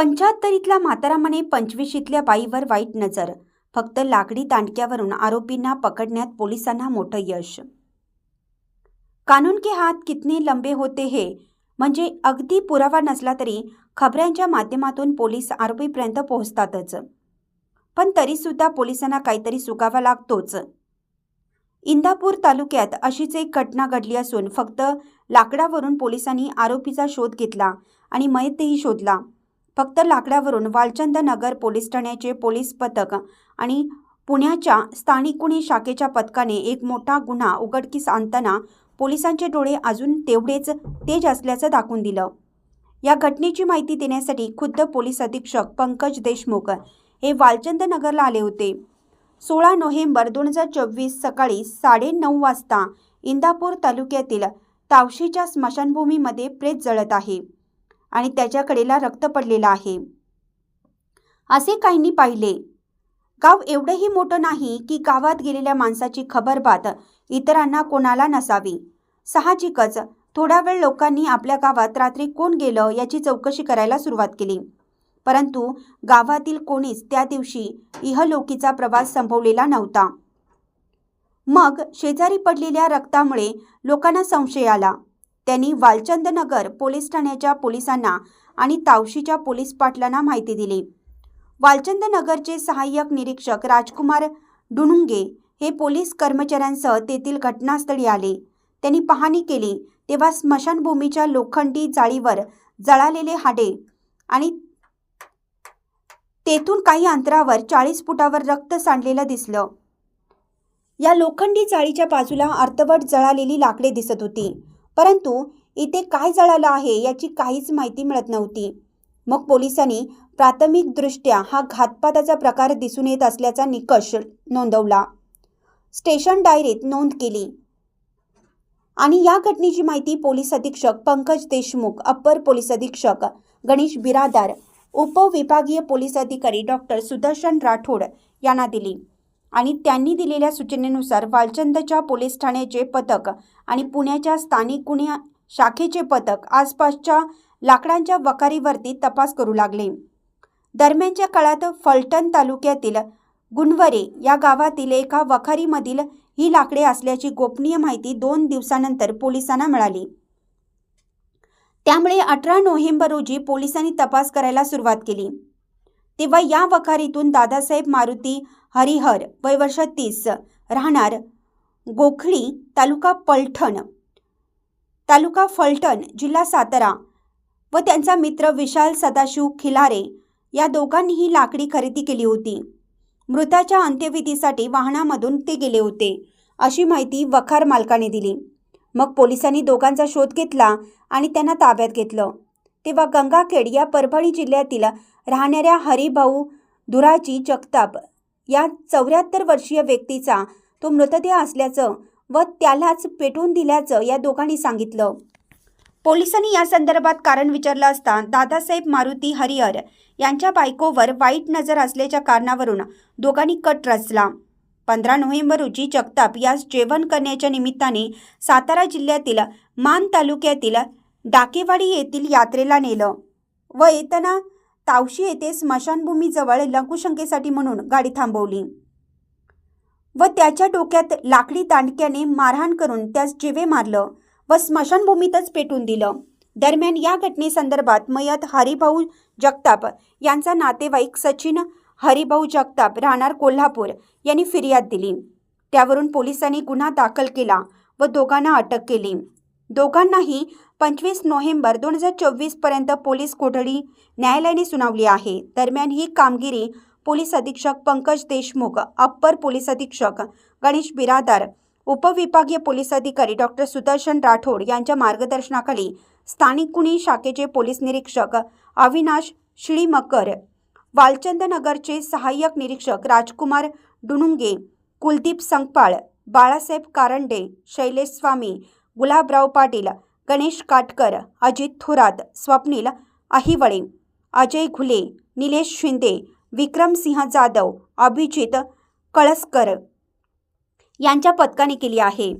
पंच्याहत्तरीतल्या म्हातारामाने पंचवीशीतल्या बाईवर वाईट नजर फक्त लाकडी तांडक्यावरून आरोपींना पकडण्यात पोलिसांना मोठं यश. कानून के हात कितने लंबे होते हे म्हणजे अगदी पुरावा नसला तरी खबऱ्यांच्या माध्यमातून पोलीस आरोपीपर्यंत पोहोचतातच. पण तरीसुद्धा पोलिसांना काहीतरी सुगावा लागतोच. इंदापूर तालुक्यात अशीच एक घटना घडली असून फक्त लाकडावरून पोलिसांनी आरोपीचा शोध घेतला आणि मयतही शोधला. फक्त लाकडावरून वालचंद नगर पोलीस ठाण्याचे पोलीस पथक आणि पुण्याच्या स्थानिक गुन्हे शाखेच्या पथकाने एक मोठा गुन्हा उघडकीस आणताना पोलिसांचे डोळे अजून तेवढेच तेज असल्याचं दाखवून दिलं. या घटनेची माहिती देण्यासाठी खुद्द पोलीस अधीक्षक पंकज देशमुख हे वालचंद नगरला आले होते. सोळा नोव्हेंबर दोन हजार चोवीस सकाळी साडेनऊ वाजता इंदापूर तालुक्यातील तावशीच्या स्मशानभूमीमध्ये प्रेत जळत आहे. आणि त्याच्या कडेला रक्त पडलेलं आहे. असे काहींनी पाहिले. गाव एवढंही मोठं नाही की गावात गेलेल्या माणसाची खबरबात इतरांना कोणाला नसावी. साहजिकच थोडा वेळ लोकांनी आपल्या गावात रात्री कोण गेलं याची चौकशी करायला सुरुवात केली. परंतु गावातील कोणीच त्या दिवशी इहलोकीचा प्रवास संभवलेला नव्हता. मग शेजारी पडलेल्या रक्तामुळे लोकांना संशय आला. त्यांनी वालचंदनगर पोलीस ठाण्याच्या पोलिसांना आणि तावशीच्या पोलीस पाटलांना माहिती दिली. वालचंदनगरचे सहाय्यक निरीक्षक राजकुमार डुणुंगे हे पोलीस कर्मचाऱ्यांसह तेथील घटनास्थळी आले. त्यांनी पाहणी केली तेव्हा स्मशानभूमीच्या लोखंडी जाळीवर जळालेले हाडे आणि तेथून काही अंतरावर चाळीस फुटावर रक्त सांडलेलं दिसलं. या लोखंडी जाळीच्या बाजूला अर्धवट जळालेली लाकडे दिसत होती. परंतु इथे काय जळालं आहे याची काहीच माहिती मिळत नव्हती. मग पोलिसांनी प्राथमिकदृष्ट्या हा घातपाताचा प्रकार दिसून येत असल्याचा निकष नोंदवला. स्टेशन डायरीत नोंद केली. आणि या घटनेची माहिती पोलीस अधीक्षक पंकज देशमुख अप्पर पोलीस अधीक्षक गणेश बिरादार उपविभागीय पोलीस अधिकारी डॉक्टर सुदर्शन राठोड यांना दिली. आणि त्यांनी दिलेल्या सूचनेनुसार वालचंदच्या पोलीस ठाण्याचे पथक आणि पुण्याच्या स्थानिक गुन्हे शाखेचे पथक आसपासच्या लाकडांच्या वखारीवरती तपास करू लागले. दरम्यानच्या काळात फलटण तालुक्यातील गुणवरे या गावातील एका वखारीमधील ही लाकडे असल्याची गोपनीय माहिती दोन दिवसानंतर पोलिसांना मिळाली. त्यामुळे अठरा नोव्हेंबर रोजी पोलिसांनी तपास करायला सुरुवात केली. तेव्हा या वखारीतून दादासाहेब मारुती हरिहर वय वर्ष तीस. राहणार गोखळी तालुका पलठण तालुका फलटण जिल्हा सातारा. व त्यांचा मित्र विशाल सदाशिव खिलारे या दोघांनीही लाकडी खरेदी केली होती. मृताच्या अंत्यविधीसाठी वाहनामधून ते गेले होते अशी माहिती वखार मालकाने दिली. मग पोलिसांनी दोघांचा शोध घेतला आणि त्यांना ताब्यात घेतलं. तेव्हा गंगाखेड या परभणी जिल्ह्यातील राहणाऱ्या हरिभाऊ धुराजी जगताप या चौऱ्याहत्तर वर्षीय व्यक्तीचा तो मृतदेह असल्याचं व त्यालाच पेटवून दिल्याचं या दोघांनी सांगितलं. पोलिसांनी या संदर्भात कारण विचारलं असता दादासाहेब मारुती हरिहर यांच्या बायकोवर वाईट नजर असल्याच्या कारणावरून दोघांनी कट रचला. पंधरा नोव्हेंबर रोजी जगताप यास जेवण करण्याच्या निमित्ताने सातारा जिल्ह्यातील मान तालुक्यातील डाकेवाडी येथील यात्रेला नेलं व येताना तावशी येथे स्मशानभूमीजवळ लघुशंकेसाठी म्हणून गाडी थांबवली. व त्याच्या डोक्यात लाकडी दांडक्याने मारहाण करून त्यास जिवे मारलं व स्मशानभूमीतच पेटून दिलं. दरम्यान या घटनेसंदर्भात मयत हरिभाऊ जगताप यांचा नातेवाईक सचिन हरिभाऊ जगताप राहणार कोल्हापूर यांनी फिर्याद दिली. त्यावरून पोलिसांनी गुन्हा दाखल केला व दोघांना अटक केली. दोघांनाही पंचवीस नोव्हेंबर दोन हजार चोवीसपर्यंत पोलीस कोठडी न्यायालयाने सुनावली आहे. दरम्यान ही कामगिरी पोलीस अधीक्षक पंकज देशमुख अप्पर पोलीस अधीक्षक गणेश बिरादार उपविभागीय पोलीस अधिकारी डॉक्टर सुदर्शन राठोड यांच्या मार्गदर्शनाखाली स्थानिक गुन्हे शाखेचे पोलीस निरीक्षक अविनाश शिळीमकर वालचंदनगरचे सहाय्यक निरीक्षक राजकुमार डुनुंगे कुलदीप संगपाळ बाळासाहेब कारंडे शैलेश स्वामी गुलाबराव पाटील गणेश काटकर अजित थोरात स्वप्नील अहिवळे अजय घुले निलेश शिंदे विक्रमसिंह जाधव अभिजित कळसकर यांच्या पथकाने केली आहे.